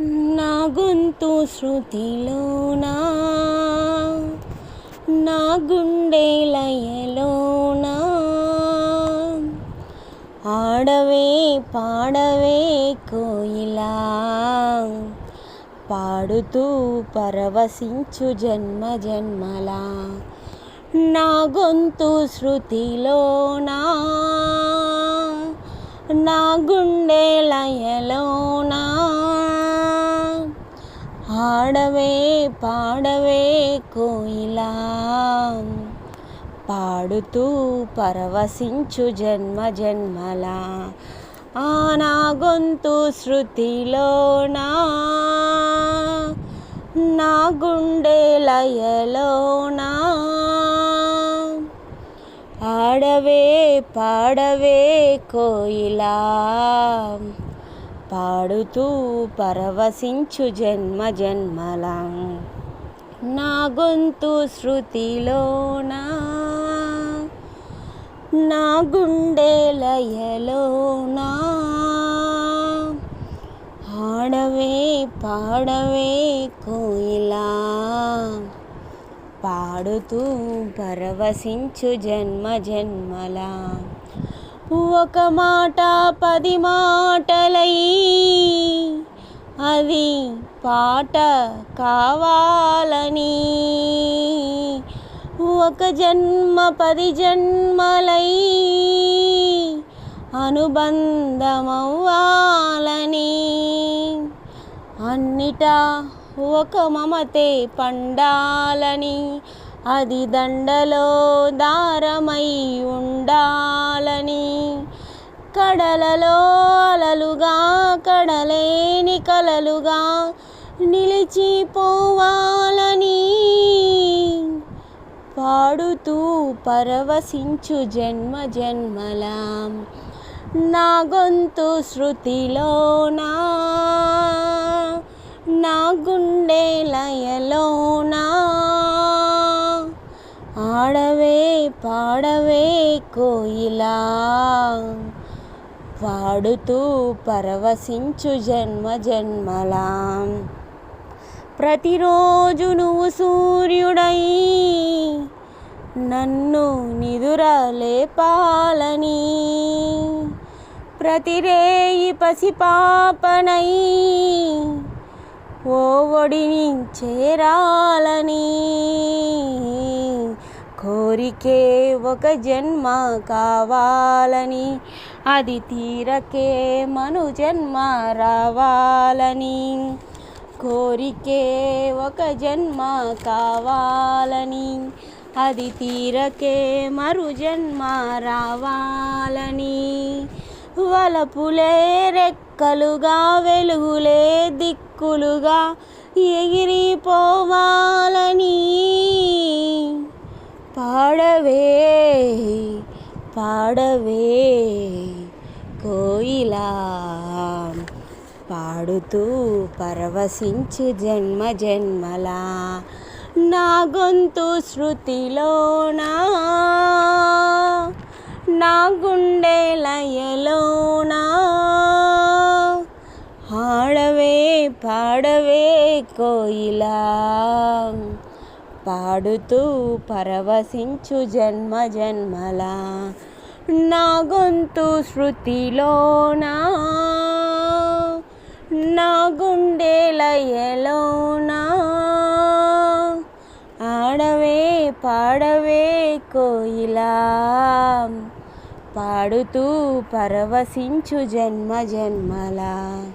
నా గొంతు శృతిలోనా? నా గుండె లయలోనా? ఆడవే పాడవే కోయిలా. పాడుతూ పరవశించు జన్మ జన్మలా. నా గొంతు శృతిలోనా? నా గుండె లయ పాడవే పాడవే కోయిలా పాడుతూ పరవశించు జన్మ జన్మలా ఆ నా గొంతు శృతిలోనా నా గుండె లయలోనా ఆడవే పాడవే కోయిలా పాడుతూ పరవశించు జన్మ జన్మల. నా గొంతు శృతిలోనా? నా గుండె లయలోనా? ఆడవే పాడవే కోయిలా? పాడుతూ పరవశించు జన్మ జన్మలా. ఒక మాట పది మాటలై. అది పాట కావాలని. ఒక జన్మ పది జన్మలై అనుబంధమవ్వాలని. అన్నిటా ఒక మమతే పండాలని. అది దండలో దారమై ఉండాలి కడలలో అలలుగా కడలేని కలలుగా నిలిచిపోవాలని పాడుతూ పరవశించు జన్మ జన్మల. నా గొంతు శృతిలోనా? నా గుండె లయలోనా? ఆడవే పాడవే కోయిలా. పాడుతూ పరవశించు జన్మ జన్మలా. ప్రతిరోజు నువ్వు సూర్యుడై నన్ను నిదురలేపాలని. ప్రతిరేయి పసిపాపనై ఓ ఒడిని చేరాలని. కోరికే ఒక జన్మ కావాలని. అది తీరకే మను జన్మ రావాలని. కోరికే ఒక జన్మ కావాలని. అది తీరకే మరు జన్మ రావాలని. వలపులే రెక్కలుగా వెలుగులే దిక్కులుగా ఎగిరిపోవాలని పాడవే పాడవే కోయిలా. పాడుతూ పరవశించు జన్మ జన్మలా. నా గొంతు శృతిలోనా? నా గుండె లయలోనా? ఆడవే పాడవే కోయిలా. పాడుతూ పరవశించు జన్మ జన్మల. నా గొంతు శృతిలోనా? నా గుండెలయలోనా ఆడవే పాడవే కోయిలా. పాడుతూ పరవశించు జన్మ జన్మలా.